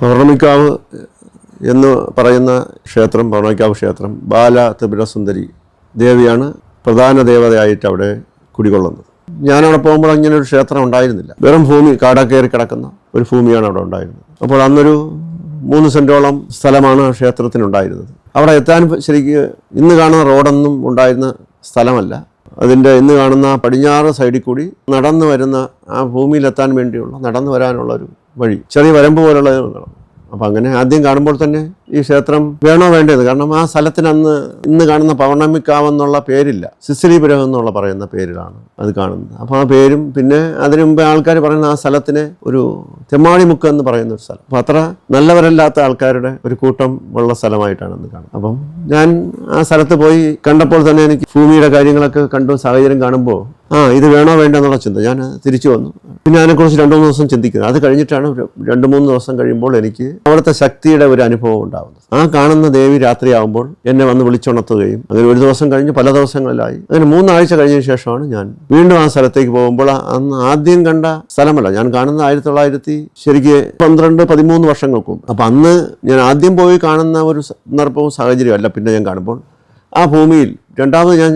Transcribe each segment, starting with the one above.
പൗർണമിക്കാവ് എന്ന് പറയുന്ന ക്ഷേത്രം പൗർണമിക്കാവ് ക്ഷേത്രം ബാല ത്രിപുരസുന്ദരി ദേവിയാണ് പ്രധാന ദേവതയായിട്ട് അവിടെ കുടികൊള്ളുന്നത്. ഞാനവിടെ പോകുമ്പോൾ അങ്ങനെ ഒരു ക്ഷേത്രം ഉണ്ടായിരുന്നില്ല. വെറും ഭൂമി കാടാ കയറി കിടക്കുന്ന ഒരു ഭൂമിയാണ് അവിടെ ഉണ്ടായിരുന്നത്. അപ്പോൾ അന്നൊരു മൂന്ന് സെന്റോളം സ്ഥലമാണ് ക്ഷേത്രത്തിനുണ്ടായിരുന്നത്. അവിടെ എത്താൻ ശരിക്ക് ഇന്ന് കാണുന്ന റോഡൊന്നും ഉണ്ടായിരുന്ന സ്ഥലമല്ല. അതിന്റെ ഇന്ന് കാണുന്ന പടിഞ്ഞാറ് സൈഡിൽ കൂടി നടന്നു വരുന്ന ആ ഭൂമിയിലെത്താൻ വേണ്ടിയുള്ള നടന്നു വരാനുള്ള ഒരു വഴി ചെറിയ വരമ്പ് പോലുള്ള അപ്പം അങ്ങനെ ആദ്യം കാണുമ്പോൾ തന്നെ ഈ ക്ഷേത്രം വേണോ വേണ്ടത് കാരണം ആ സ്ഥലത്തിന് അന്ന് ഇന്ന് കാണുന്ന പൗർണമിക്കാവെന്നുള്ള പേരില്ല. സിസിലിപുരം എന്നുള്ള പറയുന്ന പേരിലാണ് അത് കാണുന്നത്. അപ്പോൾ ആ പേരും പിന്നെ അതിനു മുമ്പ് ആൾക്കാർ പറയുന്ന ആ സ്ഥലത്തിന് ഒരു തെമ്മാടിമുക്ക് എന്ന് പറയുന്ന ഒരു സ്ഥലം. അപ്പോൾ അത്ര നല്ലവരല്ലാത്ത ആൾക്കാരുടെ ഒരു കൂട്ടം ഉള്ള സ്ഥലമായിട്ടാണ് അന്ന് കാണുന്നത്. അപ്പം ഞാൻ ആ സ്ഥലത്ത് പോയി കണ്ടപ്പോൾ തന്നെ എനിക്ക് ഭൂമിയുടെ കാര്യങ്ങളൊക്കെ കണ്ടു സാഹചര്യം കാണുമ്പോൾ ആ ഇത് വേണോ വേണ്ടോ എന്നുള്ള ചിന്ത. ഞാൻ തിരിച്ചു വന്നു. പിന്നെ അതിനെക്കുറിച്ച് രണ്ട് മൂന്ന് ദിവസം ചിന്തിക്കുന്നത് അത് കഴിഞ്ഞിട്ടാണ് രണ്ട് മൂന്ന് ദിവസം കഴിയുമ്പോൾ എനിക്ക് അവിടുത്തെ ശക്തിയുടെ ഒരു അനുഭവം ഉണ്ടാകുന്നത് ആ കാണുന്ന ദേവി രാത്രിയാകുമ്പോൾ എന്നെ വന്ന് വിളിച്ചുണർത്തുകയും അങ്ങനെ ഒരു ദിവസം കഴിഞ്ഞ് പല ദിവസങ്ങളിലായി. അങ്ങനെ മൂന്നാഴ്ച കഴിഞ്ഞതിന് ശേഷമാണ് ഞാൻ വീണ്ടും ആ സ്ഥലത്തേക്ക് പോകുമ്പോൾ അന്ന് ആദ്യം കണ്ട സ്ഥലമല്ല ഞാൻ കാണുന്ന ആയിരത്തി തൊള്ളായിരത്തി ശരിക്ക് പന്ത്രണ്ട് പതിമൂന്ന് വർഷങ്ങൾക്കും അപ്പം അന്ന് ഞാൻ ആദ്യം പോയി കാണുന്ന ഒരു സന്ദർഭവും സാഹചര്യമല്ല പിന്നെ ഞാൻ കാണുമ്പോൾ. ആ ഭൂമിയിൽ രണ്ടാമത് ഞാൻ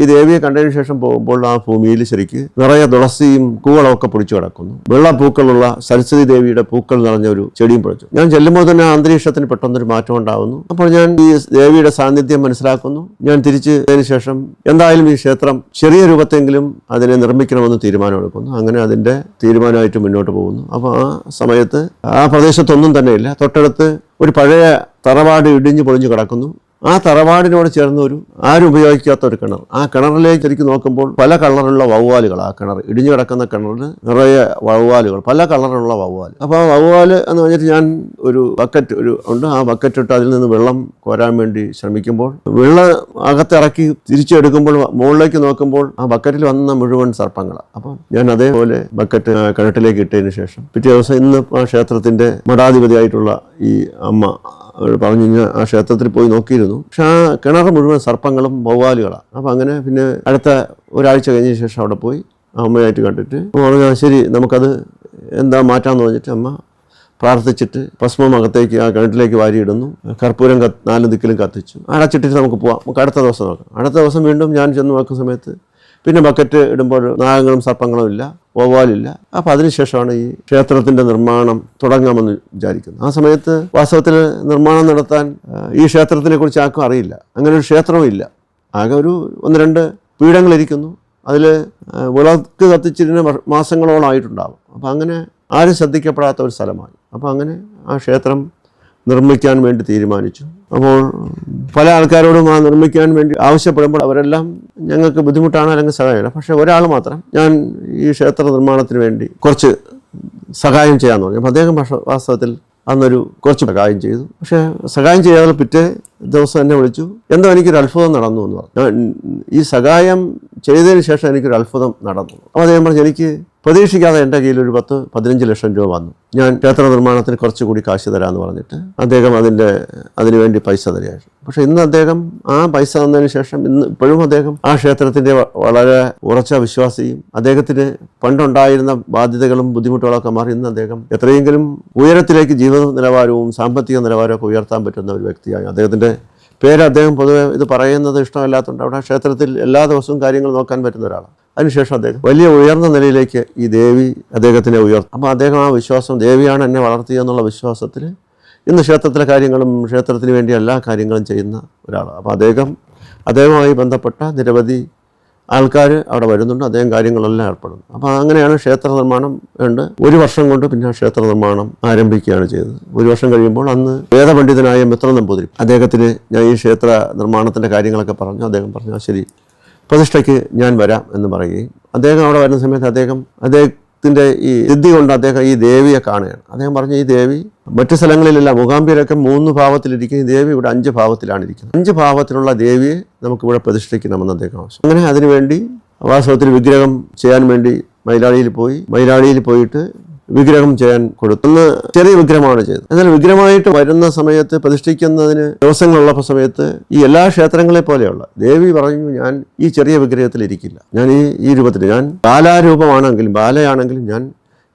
ഈ ദേവിയെ കണ്ടതിന് ശേഷം പോകുമ്പോൾ ആ ഭൂമിയിൽ ശരിക്ക് നിറയെ തുളസിയും കൂവളമൊക്കെ പൊടിച്ചു കിടക്കുന്നു. വെള്ളപ്പൂക്കളുള്ള സരസ്വതി ദേവിയുടെ പൂക്കൾ നിറഞ്ഞ ഒരു ചെടിയും പൊളിച്ചു ഞാൻ ചെല്ലുമ്പോൾ തന്നെ അന്തരീക്ഷത്തിന് പെട്ടെന്നൊരു മാറ്റം ഉണ്ടാകുന്നു അപ്പോൾ ഞാൻ ഈ ദേവിയുടെ സാന്നിധ്യം മനസ്സിലാക്കുന്നു. ഞാൻ തിരിച്ച് അതിന് ശേഷം എന്തായാലും ഈ ക്ഷേത്രം ചെറിയ രൂപത്തെങ്കിലും അതിനെ നിർമ്മിക്കണമെന്ന് തീരുമാനമെടുക്കുന്നു അങ്ങനെ അതിന്റെ തീരുമാനമായിട്ട് മുന്നോട്ട് പോകുന്നു. അപ്പോൾ ആ സമയത്ത് ആ പ്രദേശത്തൊന്നും തന്നെയില്ല. തൊട്ടടുത്ത് ഒരു പഴയ തറവാട് ഇടിഞ്ഞു പൊളിഞ്ഞു കിടക്കുന്നു. ആ തറവാടിനോട് ചേർന്ന ഒരു ആരും ഉപയോഗിക്കാത്ത ഒരു കിണർ. ആ കിണറിലേക്ക് ശരിക്കും നോക്കുമ്പോൾ പല കളറുള്ള വവ്വാലുകൾ ആ കിണർ ഇടിഞ്ഞു കിടക്കുന്ന കിണറിൽ നിറയെ വവ്വാലുകൾ പല കളറുള്ള വവ്വാൽ അപ്പോൾ ആ വവ്വാൽ എന്ന് പറഞ്ഞിട്ട് ഞാൻ ഒരു ബക്കറ്റ് ഒരു ഉണ്ട്. ആ ബക്കറ്റ് ഇട്ട് അതിൽ നിന്ന് വെള്ളം കോരാൻ വേണ്ടി ശ്രമിക്കുമ്പോൾ വെള്ളം അകത്തിറക്കി തിരിച്ചെടുക്കുമ്പോൾ മുകളിലേക്ക് നോക്കുമ്പോൾ ആ ബക്കറ്റിൽ വന്ന മുഴുവൻ സർപ്പങ്ങളാണ് അപ്പം ഞാൻ അതേപോലെ ബക്കറ്റ് കിണറ്റിലേക്ക് ഇട്ടതിന് ശേഷം പിറ്റേ ദിവസം ഇന്ന് ആ ക്ഷേത്രത്തിന്റെ മഠാധിപതിയായിട്ടുള്ള ഈ അമ്മ പറഞ്ഞു കഴിഞ്ഞാൽ ആ ക്ഷേത്രത്തിൽ പോയി നോക്കിയിരുന്നു. പക്ഷെ ആ കിണർ മുഴുവൻ സർപ്പങ്ങളും വവ്വാലുകളാണ് അപ്പം അങ്ങനെ പിന്നെ അടുത്ത ഒരാഴ്ച കഴിഞ്ഞ ശേഷം അവിടെ പോയി അമ്മയായിട്ട് കണ്ടിട്ട് അപ്പോൾ പറഞ്ഞു "ആ, ശരി നമുക്കത് എന്താ മാറ്റാമെന്ന് പറഞ്ഞിട്ട് അമ്മ പ്രാർത്ഥിച്ചിട്ട് ഭസ്മം അകത്തേക്ക് ആ കിണറ്റിലേക്ക് വാരിയിടുന്നു. കർപ്പൂരം കത്ത് നാല് ദിക്കിലും കത്തിച്ചു. അടച്ചിട്ടിട്ട് നമുക്ക് പോവാം. നമുക്ക് അടുത്ത ദിവസം നോക്കാം. അടുത്ത ദിവസം വീണ്ടും ഞാൻ ചെന്ന് നോക്കുന്ന സമയത്ത് പിന്നെ ബക്കറ്റ് ഇടുമ്പോൾ നാഗങ്ങളും സർപ്പങ്ങളും ഇല്ല. വവ്വാലില്ല അപ്പം അതിനുശേഷമാണ് ഈ ക്ഷേത്രത്തിന്റെ നിർമ്മാണം തുടങ്ങാമെന്ന് വിചാരിക്കുന്നത് ആ സമയത്ത് വാസ്തവത്തിൽ നിർമ്മാണം നടത്താൻ ഈ ക്ഷേത്രത്തിനെ കുറിച്ച് ആർക്കും അറിയില്ല. അങ്ങനെ ഒരു ക്ഷേത്രവും ഇല്ല. ആകെ ഒരു ഒന്ന് രണ്ട് പീഠങ്ങളിരിക്കുന്നു അതിൽ വിളക്ക് കത്തിച്ചിരുന്ന വർഷ- മാസങ്ങളോളമായിട്ടുണ്ടാവും അപ്പം അങ്ങനെ ആരും ശ്രദ്ധിക്കപ്പെടാത്ത ഒരു സ്ഥലമായി. അപ്പോൾ അങ്ങനെ ആ ക്ഷേത്രം നിർമ്മിക്കാൻ വേണ്ടി തീരുമാനിച്ചു. അപ്പോൾ പല ആൾക്കാരോടും ആ നിർമ്മിക്കാൻ വേണ്ടി ആവശ്യപ്പെടുമ്പോൾ അവരെല്ലാം ഞങ്ങൾക്ക് ബുദ്ധിമുട്ടാണ് അല്ലെങ്കിൽ സഹായമില്ല. പക്ഷേ ഒരാൾ മാത്രം ഞാൻ ഈ ക്ഷേത്ര നിർമ്മാണത്തിന് വേണ്ടി കുറച്ച് സഹായം ചെയ്യാൻ തുടങ്ങി. അപ്പോൾ അദ്ദേഹം പക്ഷേ വാസ്തവത്തിൽ അന്നൊരു കുറച്ച് സഹായം ചെയ്തു. പക്ഷേ സഹായം ചെയ്യാതെ പിറ്റേ ദിവസം എന്നെ വിളിച്ചു. എന്തോ എനിക്കൊരു അത്ഭുതം നടന്നു എന്ന് പറഞ്ഞു. ഈ സഹായം ചെയ്തതിന് ശേഷം എനിക്കൊരു അത്ഭുതം നടന്നു. അപ്പോൾ അദ്ദേഹം പറഞ്ഞു എനിക്ക് പ്രതീക്ഷിക്കാതെ എന്റെ കയ്യിൽ ഒരു പത്ത് പതിനഞ്ച് ലക്ഷം രൂപ വന്നു. ഞാൻ ക്ഷേത്ര നിർമ്മാണത്തിന് കുറച്ചുകൂടി കാശ് തരാമെന്ന് പറഞ്ഞിട്ട് അദ്ദേഹം അതിന്റെ അതിനുവേണ്ടി പൈസ തരികയായിരുന്നു. പക്ഷേ ഇന്ന് അദ്ദേഹം ആ പൈസ തന്നതിന് ശേഷം ഇന്ന് ഇപ്പോഴും അദ്ദേഹം ആ ക്ഷേത്രത്തിന്റെ വളരെ ഉറച്ച വിശ്വാസിയും അദ്ദേഹത്തിന് പണ്ടുണ്ടായിരുന്ന ബാധ്യതകളും ബുദ്ധിമുട്ടുകളൊക്കെ മാറി ഇന്ന് അദ്ദേഹം എത്രയെങ്കിലും ഉയരത്തിലേക്ക് ജീവിത നിലവാരവും സാമ്പത്തിക നിലവാരവും ഒക്കെ ഉയർത്താൻ പറ്റുന്ന ഒരു വ്യക്തിയായി അദ്ദേഹത്തിന്റെ പേര് അദ്ദേഹം പൊതുവെ ഇത് പറയുന്നത് ഇഷ്ടമല്ലാത്തതുകൊണ്ട് അവിടെ ക്ഷേത്രത്തിൽ എല്ലാ ദിവസവും കാര്യങ്ങൾ നോക്കാൻ പറ്റുന്ന ഒരാളാണ്. അതിനുശേഷം അദ്ദേഹം വലിയ ഉയർന്ന നിലയിലേക്ക് ഈ ദേവി അദ്ദേഹത്തിനെ ഉയർത്തും. അപ്പോൾ അദ്ദേഹം ആ വിശ്വാസം ദേവിയാണ് എന്നെ വളർത്തിയെന്നുള്ള വിശ്വാസത്തിൽ ഇന്ന് ക്ഷേത്രത്തിലെ കാര്യങ്ങളും ക്ഷേത്രത്തിന് വേണ്ടി എല്ലാ കാര്യങ്ങളും ചെയ്യുന്ന ഒരാളാണ്. അപ്പോൾ അദ്ദേഹം അദ്ദേഹവുമായി ബന്ധപ്പെട്ട നിരവധി ആൾക്കാർ അവിടെ വരുന്നുണ്ട് അദ്ദേഹം കാര്യങ്ങളെല്ലാം ഏർപ്പെടുന്നു. അപ്പോൾ അങ്ങനെയാണ് ക്ഷേത്ര നിർമ്മാണം ഉണ്ട് ഒരു വർഷം കൊണ്ട് പിന്നെ ക്ഷേത്ര നിർമ്മാണം ആരംഭിക്കുകയാണ് ചെയ്തത്. ഒരു വർഷം കഴിയുമ്പോൾ അന്ന് വേദപണ്ഡിതനായ മിത്ര നമ്പൂതിരി അദ്ദേഹത്തിന് ഞാൻ ഈ ക്ഷേത്ര നിർമ്മാണത്തിന്റെ കാര്യങ്ങളൊക്കെ പറഞ്ഞു. അദ്ദേഹം പറഞ്ഞു ശരി പ്രതിഷ്ഠയ്ക്ക് ഞാൻ വരാം എന്ന് പറയുകയും അദ്ദേഹം അവിടെ വരുന്ന സമയത്ത് അദ്ദേഹം അദ്ദേഹം അദ്ദേഹത്തിന്റെ ഈ സിദ്ധി കൊണ്ട് അദ്ദേഹം ഈ ദേവിയെ കാണുകയാണ്. അദ്ദേഹം പറഞ്ഞു ഈ ദേവി മറ്റു സ്ഥലങ്ങളിലല്ല മുഖാംബിയരൊക്കെ മൂന്ന് ഭാവത്തിലിരിക്കുന്ന. ഈ ദേവി ഇവിടെ അഞ്ച് ഭാവത്തിലാണ് ഇരിക്കുന്നത്. അഞ്ച് ഭാവത്തിലുള്ള ദേവിയെ നമുക്കിവിടെ പ്രതിഷ്ഠിക്കണമെന്ന് അദ്ദേഹം ആവശ്യം. അങ്ങനെ അതിനുവേണ്ടി വാസ്തവത്തിൽ വിഗ്രഹം ചെയ്യാൻ വേണ്ടി മൈലാളിയിൽ പോയി. മൈലാളിയിൽ പോയിട്ട് വിഗ്രഹം ചെയ്യാൻ കൊടുത്തു അന്ന് ചെറിയ വിഗ്രഹമാണ് ചെയ്തത്. എന്നാൽ വിഗ്രഹമായിട്ട് വരുന്ന സമയത്ത് പ്രതിഷ്ഠിക്കുന്നതിന് ദിവസങ്ങളുള്ള സമയത്ത് ഈ എല്ലാ ക്ഷേത്രങ്ങളെ പോലെയുള്ള ദേവി പറഞ്ഞു ഞാൻ ഈ ചെറിയ വിഗ്രഹത്തിൽ ഇരിക്കില്ല. ഞാൻ ഈ ഈ രൂപത്തിൽ ഞാൻ ബാലാരൂപമാണെങ്കിലും ബാലയാണെങ്കിലും ഞാൻ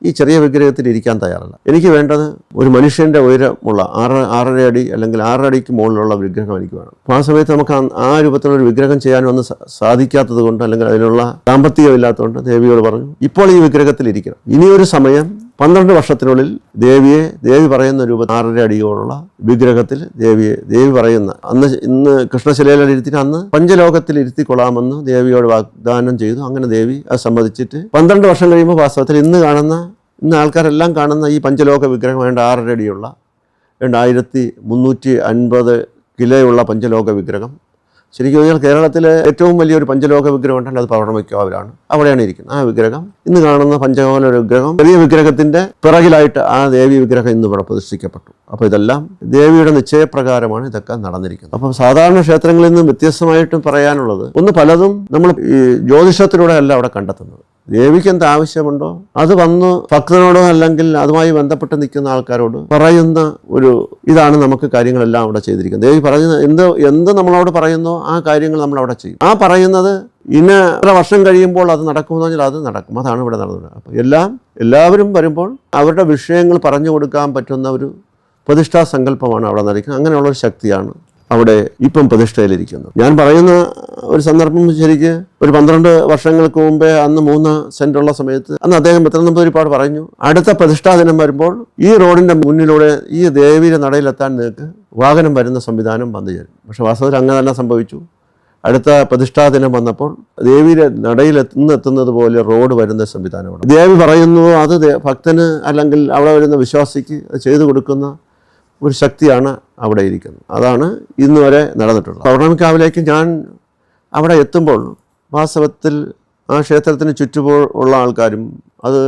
ഈ ചെറിയ വിഗ്രഹത്തിൽ ഇരിക്കാൻ തയ്യാറല്ല. എനിക്ക് വേണ്ടത് ഒരു മനുഷ്യന്റെ ഉയരമുള്ള ആറ് ആറര അടി അല്ലെങ്കിൽ ആറര അടിക്ക് മുകളിലുള്ള വിഗ്രഹം എനിക്ക് വേണം. അപ്പോൾ ആ സമയത്ത് നമുക്ക് ആ- രൂപത്തിലൊരു വിഗ്രഹം ചെയ്യാനൊന്നും സ- സാധിക്കാത്തത് കൊണ്ട് അല്ലെങ്കിൽ അതിനുള്ള സാമ്പത്തികമില്ലാത്തതുകൊണ്ട് ദേവിയോട് പറഞ്ഞു ഇപ്പോൾ ഈ വിഗ്രഹത്തിൽ ഇരിക്കണം. ഇനിയൊരു സമയം പന്ത്രണ്ട് വർഷത്തിനുള്ളിൽ ദേവിയെ ദേവി പറയുന്ന രൂപ ആറര അടിയോടുള്ള വിഗ്രഹത്തിൽ ദേവിയെ ദേവി പറയുന്ന അന്ന് ഇന്ന് കൃഷ്ണശിലയിൽ അന്ന് പഞ്ചലോകത്തിൽ ഇരുത്തിക്കൊള്ളാമെന്ന് ദേവിയോട് വാഗ്ദാനം ചെയ്തു. അങ്ങനെ ദേവി അത് സമ്മതിച്ചിട്ട് പന്ത്രണ്ട് വർഷം കഴിയുമ്പോൾ വാസ്തവത്തിൽ ഇന്ന് കാണുന്ന ഇന്ന് ആൾക്കാരെല്ലാം കാണുന്ന ഈ പഞ്ചലോക വിഗ്രഹം വേണ്ട ആറര അടിയുള്ള രണ്ടായിരത്തി മുന്നൂറ്റി അൻപത് കിലോയുള്ള പഞ്ചലോക വിഗ്രഹം. ശരിക്കും പറഞ്ഞാൽ കേരളത്തിലെ ഏറ്റവും വലിയൊരു പഞ്ചലോക വിഗ്രഹം ഉണ്ടെങ്കിൽ അത് പൗർണമിക്കാവിലാണ് അവിടെയാണ് ഇരിക്കുന്നത് ആ വിഗ്രഹം. ഇന്ന് കാണുന്ന പഞ്ചകോല വിഗ്രഹം ചെറിയ വിഗ്രഹത്തിന്റെ പിറകിലായിട്ട് ആ ദേവി വിഗ്രഹം ഇന്ന് ഇവിടെ പ്രതിഷ്ഠിക്കപ്പെട്ടു. അപ്പോൾ ഇതെല്ലാം ദേവിയുടെ നിശ്ചയപ്രകാരമാണ് ഇതൊക്കെ നടന്നിരിക്കുന്നത്. അപ്പം സാധാരണ ക്ഷേത്രങ്ങളിൽ നിന്നും വ്യത്യസ്തമായിട്ടും പറയാനുള്ളത് ഒന്ന് പലതും നമ്മൾ ഈ ജ്യോതിഷത്തിലൂടെ അല്ല അവിടെ കണ്ടെത്തുന്നത്. ദേവിക്ക് എന്ത് ആവശ്യമുണ്ടോ? അത് വന്ന് ഭക്തനോടോ അല്ലെങ്കിൽ അതുമായി ബന്ധപ്പെട്ട് നിൽക്കുന്ന ആൾക്കാരോട് പറയുന്ന ഒരു ഇതാണ് നമുക്ക് കാര്യങ്ങളെല്ലാം അവിടെ ചെയ്തിരിക്കുന്നത്. ദേവി പറയുന്ന എന്ത് എന്ത് നമ്മളോട് പറയുന്നോ ആ കാര്യങ്ങൾ നമ്മൾ അവിടെ ചെയ്യും. ആ പറയുന്നത് ഇന്ന ഇത്ര വർഷം കഴിയുമ്പോൾ അത് നടക്കുമെന്ന് പറഞ്ഞാൽ അത് നടക്കും. അതാണ് ഇവിടെ നടന്നത്. അപ്പോൾ എല്ലാം എല്ലാവരും വരുമ്പോൾ അവരുടെ വിഷയങ്ങൾ പറഞ്ഞു കൊടുക്കാൻ പറ്റുന്ന ഒരു പ്രതിഷ്ഠാ സങ്കല്പമാണ് അവിടെ നടക്കുന്നത്. അങ്ങനെയുള്ള ഒരു ശക്തിയാണ് അവിടെ ഇപ്പം പ്രതിഷ്ഠയിലിരിക്കുന്നത് ഞാൻ പറയുന്ന ഒരു സന്ദർഭം ശരിക്ക് ഒരു പന്ത്രണ്ട് വർഷങ്ങൾക്ക് മുമ്പേ അന്ന് മൂന്ന് സെന്റ് ഉള്ള സമയത്ത് അന്ന് അദ്ദേഹം പത്തനംതിരിപ്പാട് പറഞ്ഞു അടുത്ത പ്രതിഷ്ഠാ ദിനം വരുമ്പോൾ ഈ റോഡിന്റെ മുന്നിലൂടെ ഈ ദേവിയുടെ നടയിലെത്താൻ നിങ്ങൾക്ക് വാഹനം വരുന്ന സംവിധാനം വന്നു ചേരും. പക്ഷെ വാസ്തവത്തിൽ അങ്ങനെ തന്നെ സംഭവിച്ചു. അടുത്ത പ്രതിഷ്ഠാ ദിനം വന്നപ്പോൾ ദേവിയുടെ നടയിൽ എത്തുന്നത് പോലെ റോഡ് വരുന്ന സംവിധാനമാണ്. ദേവി പറയുന്നു അത് ഭക്തന് അല്ലെങ്കിൽ അവിടെ വരുന്ന വിശ്വാസിക്ക് ചെയ്തു കൊടുക്കുന്ന ഒരു ശക്തിയാണ് അവിടെ ഇരിക്കുന്നത്. അതാണ് ഇന്ന് വരെ നടന്നിട്ടുള്ളത്. പൗർണമിക്കാവിലേക്ക് ഞാൻ അവിടെ എത്തുമ്പോൾ വാസ്തവത്തിൽ ആ ക്ഷേത്രത്തിന് ചുറ്റുപോ ഉള്ള ആൾക്കാരും അത്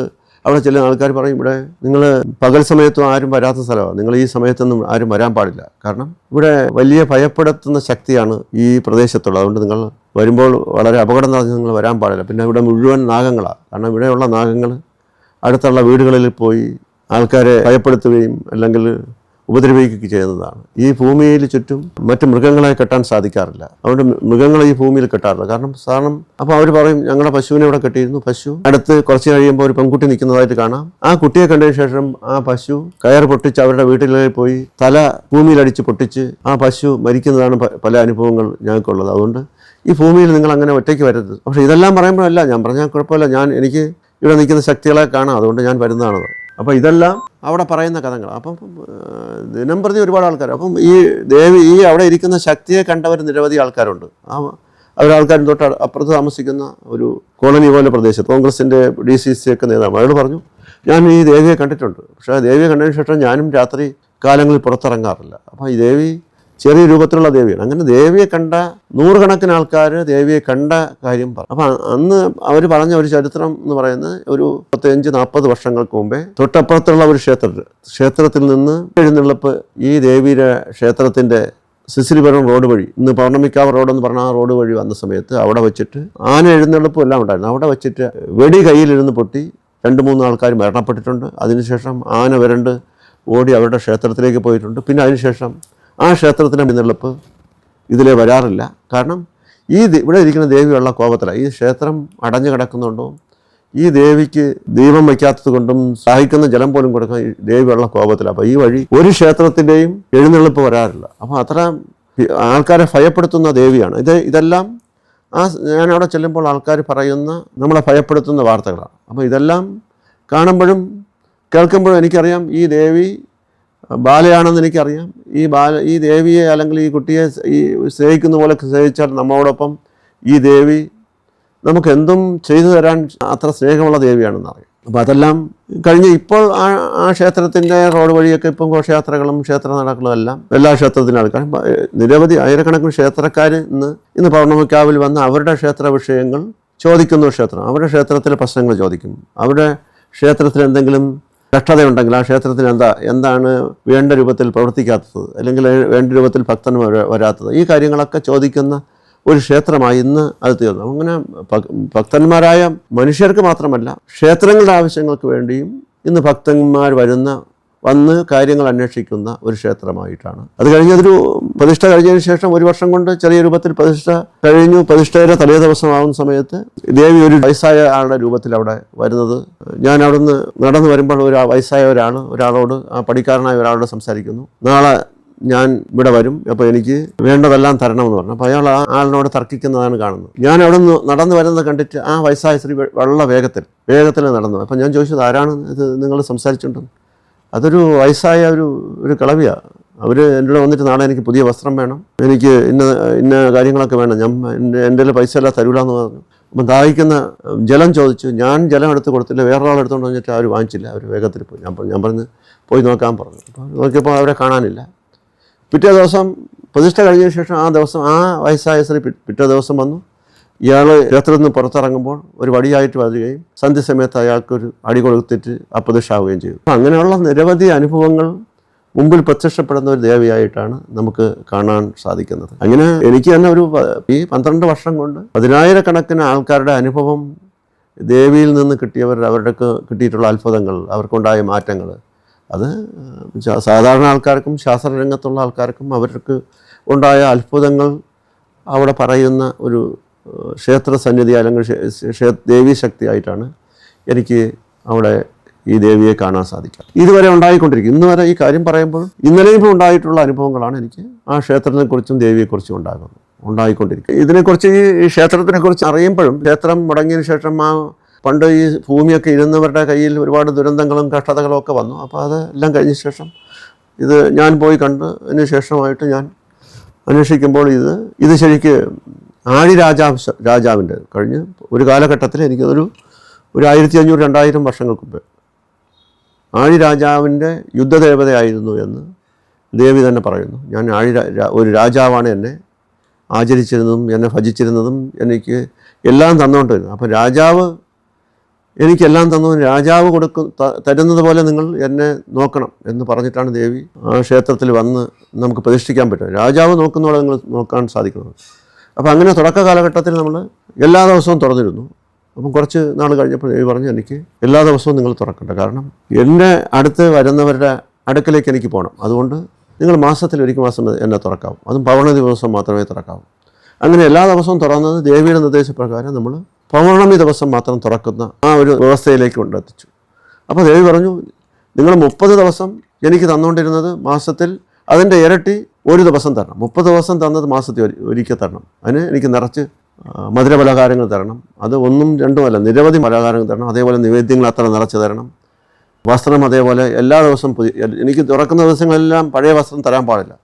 അവിടെ ചില ആൾക്കാർ പറയും ഇവിടെ നിങ്ങൾ പകൽ സമയത്തും ആരും വരാത്ത സ്ഥലമാണ്. നിങ്ങൾ ഈ സമയത്തൊന്നും ആരും വരാൻ പാടില്ല. കാരണം ഇവിടെ വലിയ ഭയപ്പെടുത്തുന്ന ശക്തിയാണ് ഈ പ്രദേശത്തുള്ളത്. അതുകൊണ്ട് നിങ്ങൾ വരുമ്പോൾ വളരെ അപകടം നിറഞ്ഞ് നിങ്ങൾ വരാൻ പാടില്ല. പിന്നെ ഇവിടെ മുഴുവൻ നാഗങ്ങളാണ് കാരണം ഇവിടെയുള്ള നാഗങ്ങൾ അടുത്തുള്ള വീടുകളിൽ പോയി ആൾക്കാരെ ഭയപ്പെടുത്തുകയും അല്ലെങ്കിൽ ഉപദ്രവിക്കുകയൊക്കെ ചെയ്യുന്നതാണ് ഈ ഭൂമിയിൽ ചുറ്റും മറ്റ് മൃഗങ്ങളെ കെട്ടാൻ സാധിക്കാറില്ല. അതുകൊണ്ട് മൃഗങ്ങളെ ഈ ഭൂമിയിൽ കെട്ടാറില്ല. കാരണം സാധാരണ അപ്പോൾ അവർ പറയും ഞങ്ങളുടെ പശുവിനെ ഇവിടെ കെട്ടിയിരുന്നു പശു. അടുത്ത് കുറച്ച് കഴിയുമ്പോൾ ഒരു പെൺകുട്ടി നിൽക്കുന്നതായിട്ട് കാണാം. ആ കുട്ടിയെ കണ്ടതിന് ശേഷം ആ പശു കയർ പൊട്ടിച്ച് അവരുടെ വീട്ടിലേക്ക് പോയി തല ഭൂമിയിലടിച്ച് പൊട്ടിച്ച് ആ പശു മരിക്കുന്നതാണ് പല അനുഭവങ്ങൾ ഞങ്ങൾക്കുള്ളത്. അതുകൊണ്ട് ഈ ഭൂമിയിൽ നിങ്ങൾ അങ്ങനെ ഒറ്റയ്ക്ക് വരരുത്. പക്ഷേ ഇതെല്ലാം പറയുമ്പോഴല്ല ഞാൻ പറഞ്ഞാൽ കുഴപ്പമില്ല. ഞാൻ എനിക്ക് ഇവിടെ നിൽക്കുന്ന ശക്തികളെ കാണാം. അതുകൊണ്ട് ഞാൻ വരുന്നതാണ് അപ്പോൾ ഇതെല്ലാം അവിടെ പറയുന്ന കഥകൾ. അപ്പം ദിനം പ്രതി ഒരുപാട് ആൾക്കാർ അപ്പം ഈ ദേവി ഈ അവിടെ ഇരിക്കുന്ന ശക്തിയെ കണ്ടവർ നിരവധി ആൾക്കാരുണ്ട്. ആ അവരാൾക്കാരും തൊട്ട് അപ്പുറത്ത് താമസിക്കുന്ന ഒരു കോളനി പോലെ പ്രദേശത്ത് കോൺഗ്രസിന്റെ ഡി സി സി ഒക്കെ നേതാവ് അയാൾ പറഞ്ഞു ഞാൻ ഈ ദേവിയെ കണ്ടിട്ടുണ്ട്. പക്ഷേ ദേവിയെ കണ്ടതിന് ശേഷം ഞാനും രാത്രി കാലങ്ങളിൽ പുറത്തിറങ്ങാറില്ല. അപ്പോൾ ഈ ദേവി ചെറിയ രൂപത്തിലുള്ള ദേവിയാണ്. അങ്ങനെ ദേവിയെ കണ്ട നൂറുകണക്കിന് ആൾക്കാർ ദേവിയെ കണ്ട കാര്യം പറഞ്ഞു അപ്പം അന്ന് അവർ പറഞ്ഞ ഒരു ചരിത്രം എന്ന് പറയുന്നത് ഒരു മുപ്പത്തഞ്ച് നാൽപ്പത് വർഷങ്ങൾക്ക് മുമ്പേ തൊട്ടപ്പുറത്തുള്ള ഒരു ക്ഷേത്രത്തിൽ ക്ഷേത്രത്തിൽ നിന്ന് എഴുന്നള്ളിപ്പ് ഈ ദേവിയുടെ ക്ഷേത്രത്തിന്റെ സിസിലിപുരം റോഡ് വഴി ഇന്ന് പൗർണമിക്കാവ് റോഡ് എന്ന് പറഞ്ഞ ആ റോഡ് വഴി വന്ന സമയത്ത് അവിടെ വെച്ചിട്ട് ആന എഴുന്നള്ളിപ്പും എല്ലാം ഉണ്ടായിരുന്നു. അവിടെ വെച്ചിട്ട് വെടി കയ്യിലിരുന്ന് പൊട്ടി രണ്ട് മൂന്ന് ആൾക്കാർ മരണപ്പെട്ടിട്ടുണ്ട്. അതിനുശേഷം ആന വരണ്ട് ഓടി അവരുടെ ക്ഷേത്രത്തിലേക്ക് പോയിട്ടുണ്ട്. പിന്നെ അതിനുശേഷം ആ ക്ഷേത്രത്തിന്റെ എഴുന്നള്ളിപ്പ് ഇതിലെ വരാറില്ല. കാരണം ഈ ഇവിടെ ഇരിക്കുന്ന ദേവിയുള്ള കോപത്തിലാണ് ഈ ക്ഷേത്രം അടഞ്ഞു കിടക്കുന്നുണ്ടോ ഈ ദേവിക്ക് ദീപം വയ്ക്കാത്തത് കൊണ്ടും സഹായിക്കുന്ന ജലം പോലും കൊടുക്കാൻ ദേവിയുള്ള കോപത്തിലാണ് അപ്പോൾ ഈ വഴി ഒരു ക്ഷേത്രത്തിന്റെയും എഴുന്നള്ളിപ്പ് വരാറില്ല. അപ്പോൾ അത്ര ആൾക്കാരെ ഭയപ്പെടുത്തുന്ന ദേവിയാണ്. ഇത് ഇതെല്ലാം ആ ഞാൻ അവിടെ ചെല്ലുമ്പോൾ ആൾക്കാർ പറയുന്ന നമ്മളെ ഭയപ്പെടുത്തുന്ന വാർത്തകളാണ്. അപ്പോൾ ഇതെല്ലാം കാണുമ്പോഴും കേൾക്കുമ്പോഴും എനിക്കറിയാം ഈ ദേവി ബാലയാണെന്ന് എനിക്കറിയാം. ഈ ബാല ഈ ദേവിയെ അല്ലെങ്കിൽ ഈ കുട്ടിയെ ഈ സ്നേഹിക്കുന്ന പോലെ സ്നേഹിച്ചാൽ നമ്മോടൊപ്പം ഈ ദേവി നമുക്ക് എന്തും ചെയ്തു തരാൻ അത്ര സ്നേഹമുള്ള ദേവിയാണെന്ന് അറിയാം. അപ്പോൾ അതെല്ലാം കഴിഞ്ഞ് ഇപ്പോൾ ആ ആ ക്ഷേത്രത്തിന്റെ റോഡ് വഴിയൊക്കെ ഇപ്പം ഘോഷയാത്രകളും ക്ഷേത്ര നടകളും എല്ലാം എല്ലാ ക്ഷേത്രത്തിനും പ- നിരവധി ആയിരക്കണക്കിന് ക്ഷേത്രക്കാർ ഇന്ന് ഇന്ന് പൗർണമിക്കാവിൽ വന്ന് അവരുടെ ക്ഷേത്ര വിഷയങ്ങൾ ചോദിക്കുന്ന ക്ഷേത്രം. അവരുടെ ക്ഷേത്രത്തിലെ പ്രശ്നങ്ങൾ ചോദിക്കും. അവരുടെ ക്ഷേത്രത്തിൽ എന്തെങ്കിലും കഷ്ടതയുണ്ടെങ്കിൽ ആ ക്ഷേത്രത്തിന് എന്താ എന്താണ് വേണ്ട രൂപത്തിൽ പ്രവർത്തിക്കാത്തത്? അല്ലെങ്കിൽ വേണ്ട രൂപത്തിൽ ഭക്തൻ വര- വരാത്തത്? ഈ കാര്യങ്ങളൊക്കെ ചോദിക്കുന്ന ഒരു ക്ഷേത്രമായി ഇന്ന് അത് തീർന്നു. അങ്ങനെ ഭക്തന്മാരായ മനുഷ്യർക്ക് മാത്രമല്ല ക്ഷേത്രങ്ങളുടെ ആവശ്യങ്ങൾക്ക് വേണ്ടിയും ഇന്ന് ഭക്തന്മാർ വരുന്ന വന്ന് കാര്യങ്ങൾ അന്വേഷിക്കുന്ന ഒരു ക്ഷേത്രമായിട്ടാണ്. അത് കഴിഞ്ഞതൊരു പ്രതിഷ്ഠ കഴിഞ്ഞതിന് ശേഷം ഒരു വർഷം കൊണ്ട് ചെറിയ രൂപത്തിൽ പ്രതിഷ്ഠ കഴിഞ്ഞു. പ്രതിഷ്ഠയുടെ തലേ ദിവസമാവുന്ന സമയത്ത് ദേവി ഒരു വയസ്സായ ആളുടെ രൂപത്തിൽ അവിടെ വരുന്നത്. ഞാൻ അവിടുന്ന് നടന്നു വരുമ്പോൾ ഒരു വയസ്സായ ഒരാൾ ഒരാളോട് ആ പഠിക്കാരനായ ഒരാളോട് സംസാരിക്കുന്നു. നാളെ ഞാൻ ഇവിടെ വരും. അപ്പോൾ എനിക്ക് വേണ്ടതെല്ലാം തരണമെന്ന് പറഞ്ഞു. അപ്പോൾ അയാൾ ആ ആളിനോട് തർക്കിക്കുന്നതാണ് കാണുന്നത്. ഞാൻ അവിടെ നിന്ന് നടന്നു വരുന്നത് കണ്ടിട്ട് ആ വയസ്സായ സ്ത്രീ വെള്ള വേഗത്തിൽ വേഗത്തിൽ നടന്നു. അപ്പം ഞാൻ ചോദിച്ചത് ആരാണ് ഇത്? നിങ്ങൾ സംസാരിച്ചിട്ടുണ്ടെന്ന്. അതൊരു വയസ്സായ ഒരു ഒരു കളവിയാണ് അവർ കൂടെ വന്നിട്ട് നാളെ എനിക്ക് പുതിയ വസ്ത്രം വേണം. എനിക്ക് ഇന്ന ഇന്ന കാര്യങ്ങളൊക്കെ വേണം. ഞാൻ എന്റെ എന്റെ പൈസ എല്ലാം തരൂലെന്ന് പറഞ്ഞു. അപ്പം ദാഹിക്കുന്ന ജലം ചോദിച്ചു. ഞാൻ ജലം എടുത്ത് കൊടുത്തില്ല. വേറൊരാൾ എടുത്തുകൊണ്ട് വന്നിട്ട് അവർ വാങ്ങിച്ചില്ല. അവർ വേഗത്തിൽ പോയി. ഞാൻ ഞാൻ പറഞ്ഞ് പോയി നോക്കാൻ പറഞ്ഞു. അപ്പോൾ നോക്കിയപ്പോൾ അവരെ കാണാനില്ല. പിറ്റേ ദിവസം പ്രതിഷ്ഠ കഴിഞ്ഞതിന് ശേഷം ആ ദിവസം ആ വയസ്സായ സ്ത്രീ പിറ്റേ ദിവസം വന്നു. ഇയാൾ ക്ഷേത്രത്തിൽ നിന്ന് പുറത്തിറങ്ങുമ്പോൾ ഒരു വടിയായിട്ട് വരികയും സന്ധ്യസമയത്ത് അയാൾക്കൊരു അടി കൊടുത്തിട്ട് അപ്രത്യക്ഷമാവുകയും ചെയ്തു. അങ്ങനെയുള്ള നിരവധി അനുഭവങ്ങൾ മുമ്പിൽ പ്രത്യക്ഷപ്പെടുന്ന ഒരു ദേവിയായിട്ടാണ് നമുക്ക് കാണാൻ സാധിക്കുന്നത്. അങ്ങനെ എനിക്ക് തന്നെ ഒരു ഈ പന്ത്രണ്ട് വർഷം കൊണ്ട് പതിനായിരക്കണക്കിന് ആൾക്കാരുടെ അനുഭവം ദേവിയിൽ നിന്ന് കിട്ടിയവർ അവർക്ക് കിട്ടിയിട്ടുള്ള അത്ഭുതങ്ങൾ അവർക്കുണ്ടായ മാറ്റങ്ങൾ അത് സാധാരണ ആൾക്കാർക്കും ശാസ്ത്രരംഗത്തുള്ള ആൾക്കാർക്കും അവർക്ക് ഉണ്ടായ അത്ഭുതങ്ങൾ അവിടെ പറയുന്ന ഒരു ക്ഷേത്ര സന്നിധി അല്ലെങ്കിൽ ദേവി ശക്തിയായിട്ടാണ് എനിക്ക് അവിടെ ഈ ദേവിയെ കാണാൻ സാധിക്കുക. ഇതുവരെ ഉണ്ടായിക്കൊണ്ടിരിക്കും. ഇന്ന് വരെ ഈ കാര്യം പറയുമ്പോൾ ഇന്നലെയും ഇപ്പോൾ ഉണ്ടായിട്ടുള്ള അനുഭവങ്ങളാണ് എനിക്ക് ആ ക്ഷേത്രത്തെക്കുറിച്ചും ദേവിയെക്കുറിച്ചും ഉണ്ടാകുന്നത്. ഉണ്ടായിക്കൊണ്ടിരിക്കും. ഇതിനെക്കുറിച്ച് ഈ ക്ഷേത്രത്തിനെക്കുറിച്ച് അറിയുമ്പോഴും ക്ഷേത്രം മുടങ്ങിയതിന് ശേഷം ആ പണ്ട് ഈ ഭൂമിയൊക്കെ ഇരുന്നവരുടെ കയ്യിൽ ഒരുപാട് ദുരന്തങ്ങളും കഷ്ടതകളും ഒക്കെ വന്നു. അപ്പോൾ അതെല്ലാം കഴിഞ്ഞ ശേഷം ഇത് ഞാൻ പോയി കണ്ടതിന് ശേഷമായിട്ട് ഞാൻ അന്വേഷിക്കുമ്പോൾ ഇത് ഇത് ശരിക്ക് ആഴി രാജാംശ രാജാവിന്റെ കഴിഞ്ഞ് ഒരു കാലഘട്ടത്തിൽ എനിക്കതൊരു ഒരു ആയിരത്തി അഞ്ഞൂറ് രണ്ടായിരം വർഷങ്ങൾക്ക് മുമ്പ് ആഴി രാജാവിന്റെ യുദ്ധദേവതയായിരുന്നു എന്ന് ദേവി തന്നെ പറയുന്നു. ഞാൻ ആഴി ഒരു രാജാവാണ് എന്നെ ആചരിച്ചിരുന്നതും എന്നെ ഭജിച്ചിരുന്നതും എനിക്ക് എല്ലാം തന്നുകൊണ്ടിരുന്നു. അപ്പം രാജാവ് എനിക്കെല്ലാം തന്നു. രാജാവ് കൊടുക്കും തരുന്നത് പോലെ നിങ്ങൾ എന്നെ നോക്കണം എന്ന് പറഞ്ഞിട്ടാണ് ദേവി ആ ക്ഷേത്രത്തിൽ വന്ന് നമുക്ക് പ്രതിഷ്ഠിക്കാൻ പറ്റും രാജാവ് നോക്കുന്നതോടെ നിങ്ങൾ നോക്കാൻ സാധിക്കുന്നത് അപ്പോൾ അങ്ങനെ തുടക്ക കാലഘട്ടത്തിൽ നമ്മൾ എല്ലാ ദിവസവും തുറന്നിരുന്നു. അപ്പം കുറച്ച് നാൾ കഴിഞ്ഞപ്പോൾ ദേവി പറഞ്ഞു എനിക്ക് എല്ലാ ദിവസവും നിങ്ങൾ തുറക്കണ്ട. കാരണം എന്റെ അടുത്ത് വരുന്നവരുടെ അടുക്കലേക്ക് എനിക്ക് പോകണം. അതുകൊണ്ട് നിങ്ങൾ മാസത്തിൽ ഒരിക്കൽ മാസം എന്നെ തുറക്കാവും. അതും പൗർണമി ദിവസം മാത്രമേ തുറക്കാവൂ. അങ്ങനെ എല്ലാ ദിവസവും തുറന്നത് ദേവിയുടെ നിർദ്ദേശപ്രകാരം നമ്മൾ പൗർണമി ദിവസം മാത്രം തുറക്കുന്ന ആ ഒരു വ്യവസ്ഥയിലേക്ക് കൊണ്ടെത്തിച്ചു അപ്പോൾ ദേവി പറഞ്ഞു നിങ്ങൾ മുപ്പത് ദിവസം എനിക്ക് തന്നുകൊണ്ടിരുന്നത് മാസത്തിൽ അതിന്റെ ഇരട്ടി ഒരു ദിവസം തരണം. മുപ്പത് ദിവസം തന്നത് മാസത്തിൽ ഒരു- ഒരിക്കൽ തരണം. അതിന് എനിക്ക് നിറച്ച് മധുര പലഹാരങ്ങൾ തരണം. അത് ഒന്നും രണ്ടുമല്ല നിരവധി പലഹാരങ്ങൾ തരണം. അതേപോലെ നിവേദ്യങ്ങൾ അത്ര നിറച്ച് തരണം. വസ്ത്രം അതേപോലെ എല്ലാ ദിവസവും പുതിയ എനിക്ക് തുറക്കുന്ന ദിവസങ്ങളെല്ലാം പഴയ വസ്ത്രം തരാൻ പാടില്ല.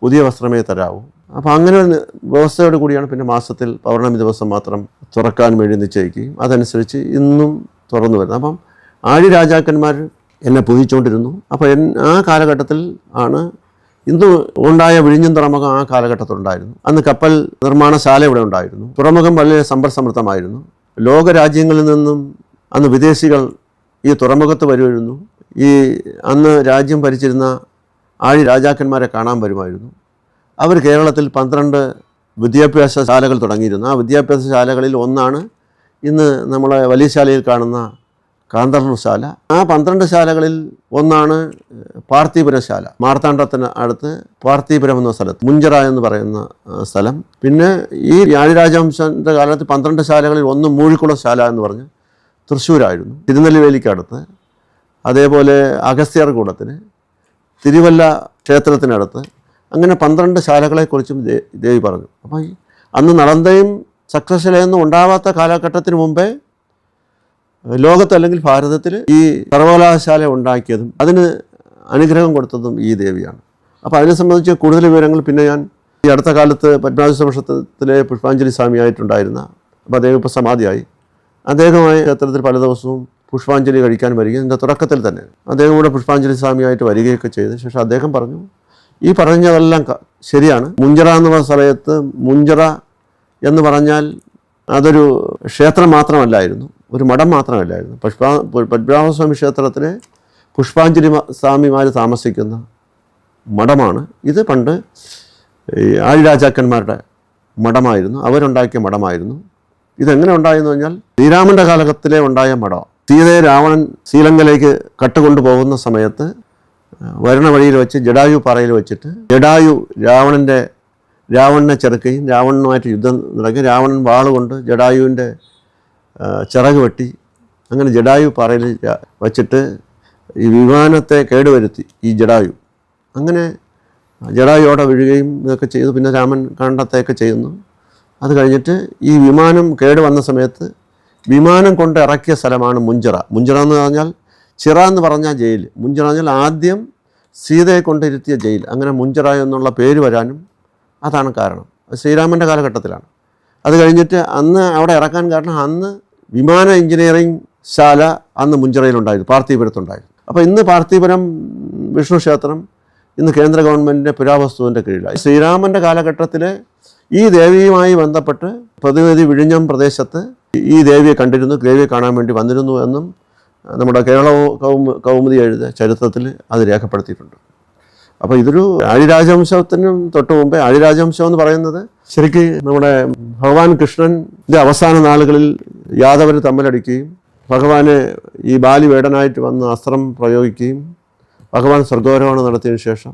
പുതിയ വസ്ത്രമേ തരാവൂ. അപ്പോൾ അങ്ങനെ ഒരു വ്യവസ്ഥയോട് കൂടിയാണ് പിന്നെ മാസത്തിൽ പൗർണമി ദിവസം മാത്രം തുറക്കാൻ വേണ്ടി നിശ്ചയിക്കുകയും അതനുസരിച്ച് ഇന്നും തുറന്നു വരുന്നത്. അപ്പം ആഴി രാജാക്കന്മാർ എന്നെ പൂജിച്ചുകൊണ്ടിരുന്നു. അപ്പോൾ ആ കാലഘട്ടത്തിൽ ആണ് ഇന്ന് ഉണ്ടായ വിഴിഞ്ഞം തുറമുഖം ആ കാലഘട്ടത്തിലുണ്ടായിരുന്നു. അന്ന് കപ്പൽ നിർമ്മാണശാല ഇവിടെ ഉണ്ടായിരുന്നു. തുറമുഖം വളരെ സമ്പർസമൃദ്ധമായിരുന്നു. ലോക ലോകരാജ്യങ്ങളിൽ നിന്നും അന്ന് വിദേശികൾ ഈ തുറമുഖത്ത് വരുമായിരുന്നു. ഈ അന്ന് രാജ്യം ഭരിച്ചിരുന്ന ആഴി രാജാക്കന്മാരെ കാണാൻ വരുമായിരുന്നു. അവർ കേരളത്തിൽ പന്ത്രണ്ട് വിദ്യാഭ്യാസ ശാലകൾ തുടങ്ങിയിരുന്നു. ആ വിദ്യാഭ്യാസ ശാലകളിൽ ഒന്നാണ് ഇന്ന് നമ്മളെ വലിയ ശാലയിൽ കാണുന്ന കാന്തളൂർ ശാല ആ പന്ത്രണ്ട് ശാലകളിൽ ഒന്നാണ് പാർത്ഥീപുരശാല. മാർത്താണ്ഡത്തിന് അടുത്ത് പാർത്ഥീപുരം എന്ന സ്ഥലത്ത് മുഞ്ചറ എന്ന് പറയുന്ന സ്ഥലം. പിന്നെ ഈ രാജരാജവംശന്റെ കാലത്ത് പന്ത്രണ്ട് ശാലകളിൽ ഒന്ന് മൂഴിക്കുളം ശാല എന്ന് പറഞ്ഞ് തൃശ്ശൂരായിരുന്നു. തിരുനെല്ലിവേലിക്കടുത്ത് അതേപോലെ അഗസ്ത്യർകൂടത്തിന് തിരുവല്ല ക്ഷേത്രത്തിനടുത്ത് അങ്ങനെ പന്ത്രണ്ട് ശാലകളെക്കുറിച്ചും ദേവി പറഞ്ഞു. അപ്പോൾ അന്ന് നളന്തയും ചക്രശിലയൊന്നും ഉണ്ടാവാത്ത കാലഘട്ടത്തിന് മുമ്പേ ലോകത്ത് അല്ലെങ്കിൽ ഭാരതത്തിൽ ഈ സർവകലാശാല ഉണ്ടാക്കിയതും അതിന് അനുഗ്രഹം കൊടുത്തതും ഈ ദേവിയാണ്. അപ്പോൾ അതിനെ സംബന്ധിച്ച് കൂടുതൽ വിവരങ്ങൾ പിന്നെ ഞാൻ ഈ അടുത്ത കാലത്ത് പത്മനാഭ പുഷ്പാഞ്ജലി സ്വാമിയായിട്ടുണ്ടായിരുന്ന അപ്പോൾ അദ്ദേഹം ഇപ്പോൾ സമാധിയായി. അദ്ദേഹമായി ക്ഷേത്രത്തിൽ പല ദിവസവും പുഷ്പാഞ്ജലി കഴിക്കാൻ വരികയും എന്റെ തുടക്കത്തിൽ തന്നെ അദ്ദേഹം കൂടെ പുഷ്പാഞ്ജലി സ്വാമിയായിട്ട് വരികയൊക്കെ ചെയ്ത ശേഷം അദ്ദേഹം പറഞ്ഞു ഈ പറഞ്ഞതെല്ലാം ശരിയാണ്. മുഞ്ചറ എന്ന് പറഞ്ഞ മുഞ്ചറ എന്ന് പറഞ്ഞാൽ അതൊരു ക്ഷേത്രം മാത്രമല്ലായിരുന്നു. ഒരു മഠം മാത്രമല്ലായിരുന്നു. പുഷ്പാ പത്മനാഭസ്വാമി ക്ഷേത്രത്തിലെ പുഷ്പാഞ്ജലി സ്വാമിമാർ താമസിക്കുന്ന മഠമാണ്. ഇത് പണ്ട് ഈ ആഴിരാജാക്കന്മാരുടെ മഠമായിരുന്നു. അവരുണ്ടാക്കിയ മഠമായിരുന്നു. ഇതെങ്ങനെ ഉണ്ടായെന്ന് പറഞ്ഞാൽ ശ്രീരാമന്റെ കാലഘട്ടത്തിലെ ഉണ്ടായ മഠം. സീതയെ രാവണൻ ശ്രീലങ്കയിലേക്ക് കട്ടുകൊണ്ടു പോകുന്ന സമയത്ത് വരണ വഴിയിൽ വെച്ച് ജഡായു പാറയിൽ വെച്ചിട്ട് ജഡായു രാവണന്റെ രാവണനെ ചെറുക്കുകയും രാവണനുമായിട്ട് യുദ്ധം നടക്കുകയും രാവണൻ വാളുകൊണ്ട് ജഡായുവിന്റെ ചിറക് വെട്ടി. അങ്ങനെ ജഡായു പാറയിൽ വച്ചിട്ട് ഈ വിമാനത്തെ കേടുവരുത്തി ഈ ജഡായു. അങ്ങനെ ജഡായുയോടെ വീഴുകയും ഇതൊക്കെ ചെയ്തു. പിന്നെ രാമൻ കണ്ടത്തെയൊക്കെ ചെയ്യുന്നു. അത് കഴിഞ്ഞിട്ട് ഈ വിമാനം കേട് വന്ന സമയത്ത് വിമാനം കൊണ്ട് ഇറക്കിയ സ്ഥലമാണ് മുഞ്ചിറ. മുഞ്ചിറ എന്ന് പറഞ്ഞാൽ ചിറ എന്ന് പറഞ്ഞാൽ ജയിൽ. മുഞ്ചിറ പറഞ്ഞാൽ ആദ്യം സീതയെ കൊണ്ടിരുത്തിയ ജയിൽ. അങ്ങനെ മുഞ്ചിറ എന്നുള്ള പേര് വരാനും അതാണ് കാരണം. ശ്രീരാമന്റെ കാലഘട്ടത്തിലാണ്. അത് കഴിഞ്ഞിട്ട് അന്ന് അവിടെ ഇറക്കാൻ കാരണം അന്ന് വിമാന എഞ്ചിനീയറിംഗ് ശാല അന്ന് മുഞ്ചിറയിലുണ്ടായിരുന്നു പാർത്ഥീപുരത്തുണ്ടായിരുന്നു. അപ്പോൾ ഇന്ന് പാർത്ഥീപുരം വിഷ്ണു ക്ഷേത്രം ഇന്ന് കേന്ദ്ര ഗവൺമെന്റിന്റെ പുരാവസ്തുവിന്റെ കീഴിലാണ് ശ്രീരാമന്റെ കാലഘട്ടത്തിൽ ഈ ദേവിയുമായി ബന്ധപ്പെട്ട് പ്രതിനിധി വിഴിഞ്ഞം പ്രദേശത്ത് ഈ ദേവിയെ കണ്ടിരുന്നു ദേവിയെ കാണാൻ വേണ്ടി വന്നിരുന്നു എന്നും നമ്മുടെ കേരള കൗമു കൗമുദി എഴുത ചരിത്രത്തിൽ അത് രേഖപ്പെടുത്തിയിട്ടുണ്ട്. അപ്പോൾ ഇതൊരു ആഴിരാജവംശത്തിനും തൊട്ട് മുമ്പേ ആഴിരാജവംശം എന്ന് പറയുന്നത് ശരിക്ക് നമ്മുടെ ഭഗവാൻ കൃഷ്ണന്റെ അവസാന നാളുകളിൽ യാദവർ തമ്മിലടിക്കുകയും ഭഗവാന് ഈ ബാലി വേടനായിട്ട് വന്ന് അസ്ത്രം പ്രയോഗിക്കുകയും ഭഗവാൻ സ്വർഗോരോഹണം നടത്തിയതിനു ശേഷം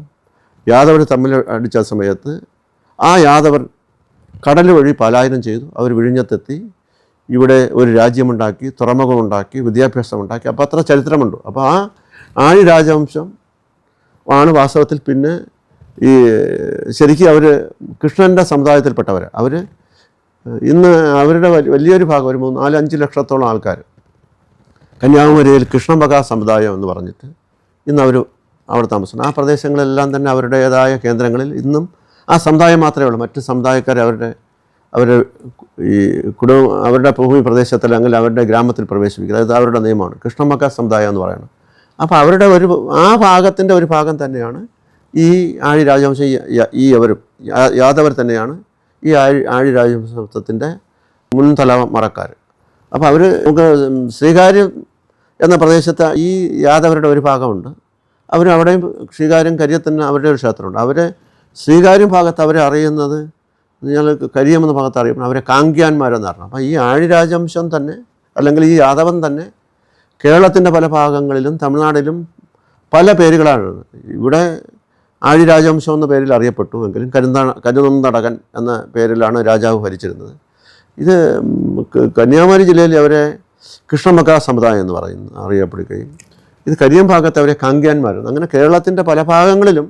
യാദവർ തമ്മിൽ അടിച്ച സമയത്ത് ആ യാദവർ കടൽ വഴി പലായനം ചെയ്തു. അവർ വിഴിഞ്ഞത്തെത്തി. ഇവിടെ ഒരു രാജ്യമുണ്ടാക്കി തുറമുഖമുണ്ടാക്കി വിദ്യാഭ്യാസമുണ്ടാക്കി. അപ്പോൾ അത്ര ചരിത്രമുണ്ട്. അപ്പോൾ ആ ആഴി രാജവംശം ആണ് വാസ്തവത്തിൽ പിന്നെ ഈ ശരിക്കും അവർ കൃഷ്ണന്റെ സമുദായത്തിൽപ്പെട്ടവർ അവർ ഇന്ന് അവരുടെ വലിയൊരു ഭാഗം ഒരു മൂന്ന് നാല് അഞ്ച് ലക്ഷത്തോളം ആൾക്കാർ. കന്യാകുമാരിയിൽ കൃഷ്ണമക സമുദായം എന്ന് പറഞ്ഞിട്ട് ഇന്ന് അവർ അവിടെ താമസിക്കുന്നു. ആ പ്രദേശങ്ങളെല്ലാം തന്നെ അവരുടേതായ കേന്ദ്രങ്ങളിൽ ഇന്നും ആ സമുദായം മാത്രമേ ഉള്ളൂ. മറ്റ് സമുദായക്കാർ അവരുടെ അവരുടെ ഈ കുടുംബ അവരുടെ ഭൂമി പ്രദേശത്തിൽ അല്ലെങ്കിൽ അവരുടെ ഗ്രാമത്തിൽ പ്രവേശിപ്പിക്കുക. അത് അവരുടെ നിയമമാണ്. കൃഷ്ണമക്ക സമുദായം എന്ന് പറയുന്നത്. അപ്പോൾ അവരുടെ ഒരു ആ ഭാഗത്തിന്റെ ഒരു ഭാഗം തന്നെയാണ് ഈ ആഴി രാജവംശം ഈ- അവർ യാദവർ തന്നെയാണ് ഈ ആഴി ആഴി രാജവംശത്തിന്റെ മുൻതലമറക്കാർ അപ്പോൾ അവർ നമുക്ക് ശ്രീകാര്യം എന്ന പ്രദേശത്ത് ഈ യാദവരുടെ ഒരു ഭാഗമുണ്ട്. അവർ അവിടെയും ശ്രീകാര്യം കരിയത്തിന് അവരുടെ ഒരു ക്ഷേത്രമുണ്ട്. അവരെ ശ്രീകാര്യം ഭാഗത്ത് അവരെ അറിയുന്നത് ഞങ്ങൾ കരിയം എന്ന ഭാഗത്ത് അറിയും അവരെ കാങ്ക്യാന്മാരെന്ന് പറഞ്ഞു. അപ്പോൾ ഈ ആഴി രാജവംശം തന്നെ അല്ലെങ്കിൽ ഈ യാദവൻ തന്നെ കേരളത്തിന്റെ പല ഭാഗങ്ങളിലും തമിഴ്നാട്ടിലും പല പേരുകളാണ്. ഇവിടെ ആഴി രാജവംശം എന്ന പേരിൽ അറിയപ്പെട്ടു എങ്കിലും കരുന്ത കരുനന്തടകൻ എന്ന പേരിലാണ് രാജാവ് ഭരിച്ചിരുന്നത്. ഇത് കന്യാകുമാരി ജില്ലയിൽ അവരെ കൃഷ്ണമക്ക സമുദായം എന്ന് പറയുന്നു അറിയപ്പെടുകയും ഇത് കരിയം ഭാഗത്ത് അവരെ കാങ്ക്യാന്മാരെന്ന് അങ്ങനെ കേരളത്തിന്റെ പല ഭാഗങ്ങളിലും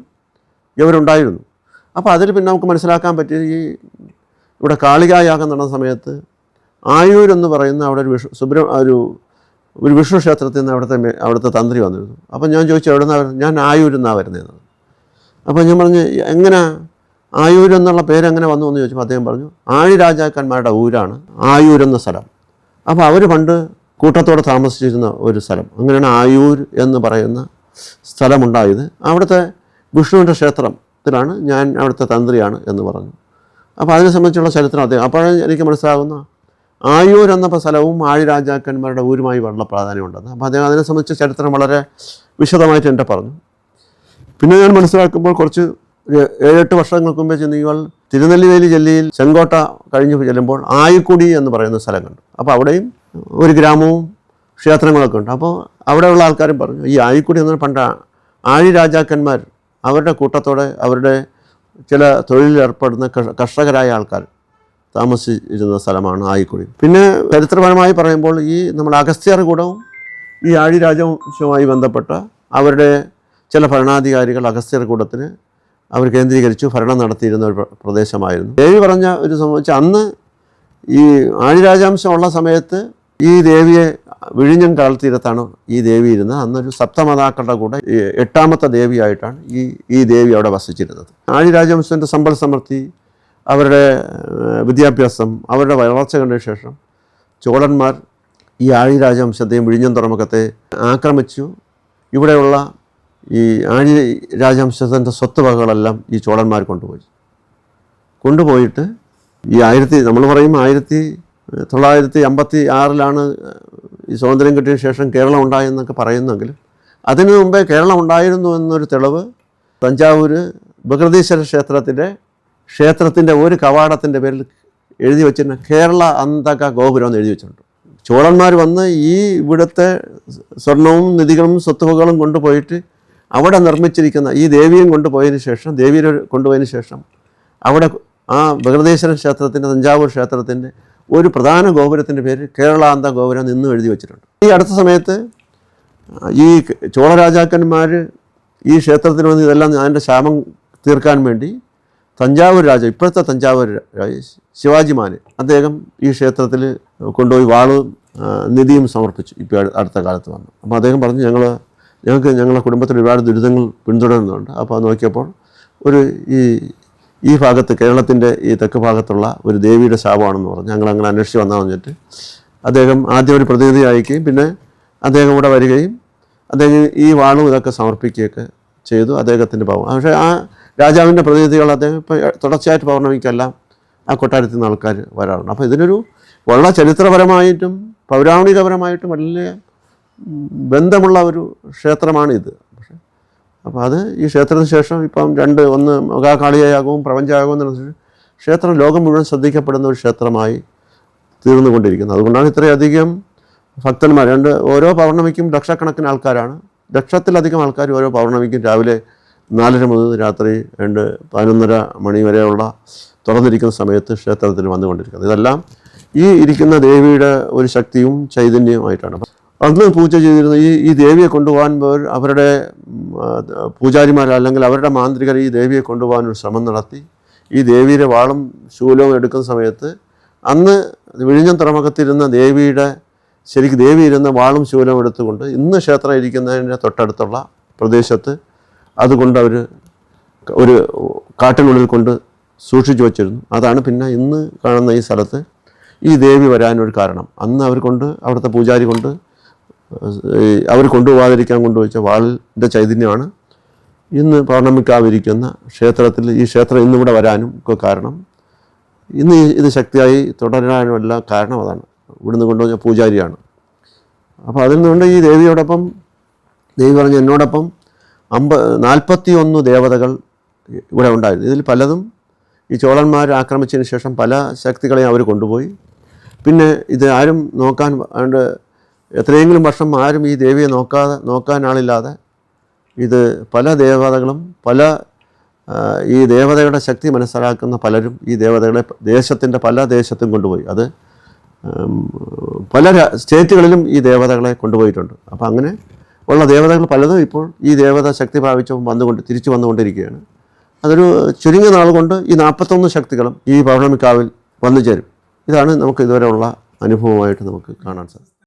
ഇവരുണ്ടായിരുന്നു. അപ്പോൾ അതിൽ പിന്നെ നമുക്ക് മനസ്സിലാക്കാൻ പറ്റിയത് ഈ ഇവിടെ കാളികായാഗം നടന്ന സമയത്ത് ആയൂർ എന്ന് പറയുന്ന അവിടെ ഒരു വിഷു സുബ്ര ഒരു ഒരു വിഷ്ണു ക്ഷേത്രത്തിൽ നിന്ന് അവിടുത്തെ അവിടുത്തെ തന്ത്രി വന്നിരുന്നു. അപ്പം ഞാൻ ചോദിച്ചു എവിടെ നിന്നാണ് ഞാൻ ആയൂരിൽ നിന്നാണ് വരുന്നതെന്ന് അപ്പോൾ ഞാൻ പറഞ്ഞു എങ്ങനെ? ആയൂരെന്നുള്ള പേര് എങ്ങനെ വന്നു? എന്ന് ചോദിച്ചപ്പോൾ അദ്ദേഹം പറഞ്ഞു ആഴി രാജാക്കന്മാരുടെ ഊരാണ് ആയൂരെന്ന സ്ഥലം. അപ്പോൾ അവർ പണ്ട് കൂട്ടത്തോടെ താമസിച്ചിരുന്ന ഒരു സ്ഥലം. അങ്ങനെയാണ് ആയൂർ എന്ന് പറയുന്ന സ്ഥലമുണ്ടായത്. അവിടുത്തെ വിഷ്ണുവിന്റെ ക്ഷേത്രത്തിലാണ് ഞാൻ അവിടുത്തെ തന്ത്രിയാണ് എന്ന് പറഞ്ഞു. അപ്പോൾ അതിനെ സംബന്ധിച്ചുള്ള ചരിത്രം അദ്ദേഹം അപ്പോഴേ എനിക്ക് മനസ്സിലാകുന്ന ആയൂർ എന്ന സ്ഥലവും ആഴി രാജാക്കന്മാരുടെ ഊരുമായി വളരെ പ്രാധാന്യമുണ്ടെന്ന്. അപ്പോൾ അദ്ദേഹം അതിനെ സംബന്ധിച്ച് ചരിത്രം വളരെ വിശദമായിട്ട് എന്റെ പറഞ്ഞു. പിന്നെ ഞാൻ മനസ്സിലാക്കുമ്പോൾ കുറച്ച് ഏഴെട്ട് വർഷങ്ങൾക്ക് മുമ്പേ ചെന്ന് ഇയാൾ തിരുനെല്ലിവേലി ജില്ലയിൽ ചെങ്കോട്ട കഴിഞ്ഞ് ചെല്ലുമ്പോൾ ആയിക്കുടി എന്ന് പറയുന്ന സ്ഥലം കണ്ടു. അപ്പോൾ അവിടെയും ഒരു ഗ്രാമവും ക്ഷേത്രങ്ങളൊക്കെ ഉണ്ട്. അപ്പോൾ അവിടെയുള്ള ആൾക്കാരും പറഞ്ഞു ഈ ആയിക്കുടി എന്ന് പണ്ട ആഴി രാജാക്കന്മാർ അവരുടെ കൂട്ടത്തോടെ അവരുടെ ചില തൊഴിലിൽ ഏർപ്പെടുന്ന കർഷകരായ ആൾക്കാർ താമസിച്ചിരുന്ന സ്ഥലമാണ് ആയിക്കുഴി പിന്നെ ചരിത്രപരമായി പറയുമ്പോൾ ഈ നമ്മുടെ അഗസ്ത്യർ കൂടവും ഈ ആഴി രാജവംശവുമായി ബന്ധപ്പെട്ട അവരുടെ ചില ഭരണാധികാരികൾ അഗസ്ത്യർ കൂടത്തിന് അവർ കേന്ദ്രീകരിച്ചു ഭരണം നടത്തിയിരുന്ന ഒരു പ്രദേശമായിരുന്നു. ദേവി പറഞ്ഞ ഒരു സംബന്ധിച്ച് അന്ന് ഈ ആഴി രാജവംശം ഉള്ള സമയത്ത് ഈ ദേവിയെ വിഴിഞ്ഞം കടൽത്തീരത്താണ് ഈ ദേവി ഇരുന്നത്. അന്നൊരു സപ്തമതാക്കളുടെ കൂടെ എട്ടാമത്തെ ദേവിയായിട്ടാണ് ഈ ഈ ദേവി അവിടെ വസിച്ചിരുന്നത്. ആഴി രാജവംശത്തിന്റെ സമ്പൽ സമൃദ്ധി അവരുടെ വിദ്യാഭ്യാസം അവരുടെ വളർച്ച കണ്ട ശേഷം ചോളന്മാർ ഈ ആഴി രാജവംശത്തെയും വിഴിഞ്ഞം തുറമുഖത്തെ ആക്രമിച്ചു. ഇവിടെയുള്ള ഈ ആഴി രാജവംശത്തിന്റെ സ്വത്തുവകകളെല്ലാം ഈ ചോളന്മാർ കൊണ്ടുപോയി. കൊണ്ടുപോയിട്ട് ഈ ആയിരത്തി നമ്മൾ പറയും ആയിരത്തി തൊള്ളായിരത്തി അമ്പത്തി ആറിലാണ് ഈ സ്വാതന്ത്ര്യം കിട്ടിയ ശേഷം കേരളം ഉണ്ടായെന്നൊക്കെ പറയുന്നെങ്കിലും അതിനു മുമ്പേ കേരളം ഉണ്ടായിരുന്നു എന്നൊരു തെളിവ് തഞ്ചാവൂർ ബഹൃതീശ്വര ക്ഷേത്രത്തിന്റെ ക്ഷേത്രത്തിന്റെ ഒരു കവാടത്തിന്റെ പേരിൽ എഴുതി വെച്ചിരുന്ന കേരള അന്തക ഗോപുരം എന്ന് എഴുതി വെച്ചിട്ടുണ്ട്. ചോളന്മാർ വന്ന് ഈ ഇവിടുത്തെ സ്വർണവും നിധികളും സ്വത്തുവകളും കൊണ്ടുപോയിട്ട് അവിടെ നിർമ്മിച്ചിരിക്കുന്ന ഈ ദേവിയും കൊണ്ടുപോയതിന് ശേഷം ദേവിയെ കൊണ്ടുപോയതിന് ശേഷം അവിടെ ആ ബഹൃദേശ്വരൻ ക്ഷേത്രത്തിന്റെ തഞ്ചാവൂർ ക്ഷേത്രത്തിന്റെ ഒരു പ്രധാന ഗോപുരത്തിന്റെ പേര് കേരളാന്ത ഗോപുരം നിന്നും എഴുതി വെച്ചിട്ടുണ്ട്. ഈ അടുത്ത സമയത്ത് ഈ ചോള രാജാക്കന്മാർ ഈ ക്ഷേത്രത്തിന് വന്ന് ഇതെല്ലാം അതിന്റെ ശാപം തീർക്കാൻ വേണ്ടി തഞ്ചാവൂർ രാജ ഇപ്പോഴത്തെ തഞ്ചാവൂർ രാജ ശിവാജിമാൻ അദ്ദേഹം ഈ ക്ഷേത്രത്തിൽ കൊണ്ടുപോയി വാളും നിധിയും സമർപ്പിച്ചു. ഇപ്പോൾ അടുത്ത കാലത്ത് വന്നു. അപ്പോൾ അദ്ദേഹം പറഞ്ഞു ഞങ്ങൾ ഞങ്ങൾക്ക് ഞങ്ങളുടെ കുടുംബത്തിൽ ഒരുപാട് ദുരിതങ്ങൾ പിന്തുടരുന്നുണ്ട്. അപ്പോൾ നോക്കിയപ്പോൾ ഒരു ഈ ഈ ഭാഗത്ത് കേരളത്തിന്റെ ഈ തെക്ക് ഭാഗത്തുള്ള ഒരു ദേവിയുടെ ശാപമാണെന്ന് പറഞ്ഞു. ഞങ്ങൾ അങ്ങനെ അന്വേഷിച്ച് വന്നാൽ പറഞ്ഞിട്ട് അദ്ദേഹം ആദ്യം ഒരു പ്രതിനിധി അയക്കുകയും പിന്നെ അദ്ദേഹം ഇവിടെ വരികയും അദ്ദേഹം ഈ വാളും ഇതൊക്കെ സമർപ്പിക്കുകയൊക്കെ ചെയ്തു അദ്ദേഹത്തിന്റെ ഭാവം പക്ഷേ ആ രാജാവിന്റെ പ്രതിനിധികൾ അദ്ദേഹം ഇപ്പോൾ തുടർച്ചയായിട്ട് പൗർണമിക്കെല്ലാം ആ കൊട്ടാരത്തിൽ നിന്ന് ആൾക്കാർ വരാറുണ്ട്. അപ്പോൾ ഇതിനൊരു വളരെ ചരിത്രപരമായിട്ടും പൗരാണികപരമായിട്ടും വലിയ ബന്ധമുള്ള ഒരു ക്ഷേത്രമാണിത്. പക്ഷേ അപ്പോൾ അത് ഈ ക്ഷേത്രത്തിന് ശേഷം ഇപ്പം രണ്ട് ഒന്ന് മഹാകാളിയാകവും പ്രപഞ്ചയാകവും എന്നനുസരിച്ച് ക്ഷേത്രം ലോകം മുഴുവൻ ശ്രദ്ധിക്കപ്പെടുന്ന ഒരു ക്ഷേത്രമായി തീർന്നുകൊണ്ടിരിക്കുന്നത് അതുകൊണ്ടാണ് ഇത്രയധികം ഭക്തന്മാർ രണ്ട് ഓരോ പൗർണമിക്കും ലക്ഷക്കണക്കിന് ആൾക്കാരാണ്. ലക്ഷത്തിലധികം ആൾക്കാർ ഓരോ പൗർണമിക്കും രാവിലെ നാലര മുതൽ രാത്രി രണ്ട് പതിനൊന്നര മണി വരെയുള്ള തുറന്നിരിക്കുന്ന സമയത്ത് ക്ഷേത്രത്തിൽ വന്നുകൊണ്ടിരിക്കുന്നത്. ഇതെല്ലാം ഈ ഇരിക്കുന്ന ദേവിയുടെ ഒരു ശക്തിയും ചൈതന്യവുമായിട്ടാണ്. അന്ന് പൂജ ചെയ്തിരുന്ന ഈ ഈ ദേവിയെ കൊണ്ടുപോകാൻ അവരുടെ പൂജാരിമാർ അല്ലെങ്കിൽ അവരുടെ മാന്ത്രികർ ഈ ദേവിയെ കൊണ്ടുപോകാൻ ഒരു ശ്രമം നടത്തി. ഈ ദേവിയുടെ വാളും ശൂലവും എടുക്കുന്ന സമയത്ത് അന്ന് വിഴിഞ്ഞം തുറമുഖത്തിരുന്ന ദേവിയുടെ ശരിക്കും ദേവി ഇരുന്ന വാളും ശൂലവും എടുത്തുകൊണ്ട് ഇന്ന് ക്ഷേത്രം ഇരിക്കുന്നതിന്റെ തൊട്ടടുത്തുള്ള പ്രദേശത്ത് അതുകൊണ്ട് അവർ ഒരു കാട്ടിനുള്ളിൽ കൊണ്ട് സൂക്ഷിച്ചു വച്ചിരുന്നു. അതാണ് പിന്നെ ഇന്ന് കാണുന്ന ഈ സ്ഥലത്ത് ഈ ദേവി വരാനൊരു കാരണം. അന്ന് അവർ കൊണ്ട് അവിടുത്തെ പൂജാരി കൊണ്ട് അവർ കൊണ്ടുപോകാതിരിക്കാൻ കൊണ്ടുവച്ച വാളിന്റെ ചൈതന്യമാണ് ഇന്ന് പൗർണമിക്കാവിരിക്കുന്ന ക്ഷേത്രത്തിൽ ഈ ക്ഷേത്രം ഇന്നിവിടെ വരാനും ഒക്കെ കാരണം. ഇന്ന് ഇത് ശക്തിയായി തുടരാനും എല്ലാം കാരണം അതാണ്. ഇവിടുന്ന് കൊണ്ടുവന്ന പൂജാരിയാണ്. അപ്പോൾ അതിൽ നിന്നുകൊണ്ട് ഈ ദേവിയോടൊപ്പം ദേവി പറഞ്ഞ എന്നോടൊപ്പം അമ്പ നാൽപ്പത്തി ഒന്ന് ദേവതകൾ ഇവിടെ ഉണ്ടായിരുന്നു. ഇതിൽ പലതും ഈ ചോളന്മാർ ആക്രമിച്ചതിന് ശേഷം പല ശക്തികളെയും അവർ കൊണ്ടുപോയി. പിന്നെ ഇത് ആരും നോക്കാൻ എത്രയെങ്കിലും വർഷം ആരും ഈ ദേവിയെ നോക്കാതെ നോക്കാൻ ആളില്ലാതെ ഇത് പല ദേവതകളും പല ഈ ദേവതയുടെ ശക്തി മനസ്സിലാക്കുന്ന പലരും ഈ ദേവതകളെ ദേശത്തിന്റെ പല ദേശത്തും കൊണ്ടുപോയി. അത് പല സ്റ്റേറ്റുകളിലും ഈ ദേവതകളെ കൊണ്ടുപോയിട്ടുണ്ട്. അപ്പോൾ അങ്ങനെ ഉള്ള ദേവതകൾ പലതും ഇപ്പോൾ ഈ ദേവത ശക്തി പ്രാപിച്ചു വന്നുകൊണ്ട് തിരിച്ചു വന്നുകൊണ്ടിരിക്കുകയാണ്. അതൊരു ചുരുങ്ങിയ നാൾ കൊണ്ട് ഈ നാൽപ്പത്തൊന്ന് ശക്തികളും ഈ പൗർണമിക്കാവിൽ വന്നു ചേരും. ഇതാണ് നമുക്ക് ഇതുവരെയുള്ള അനുഭവമായിട്ട് നമുക്ക് കാണാൻ സാധിക്കും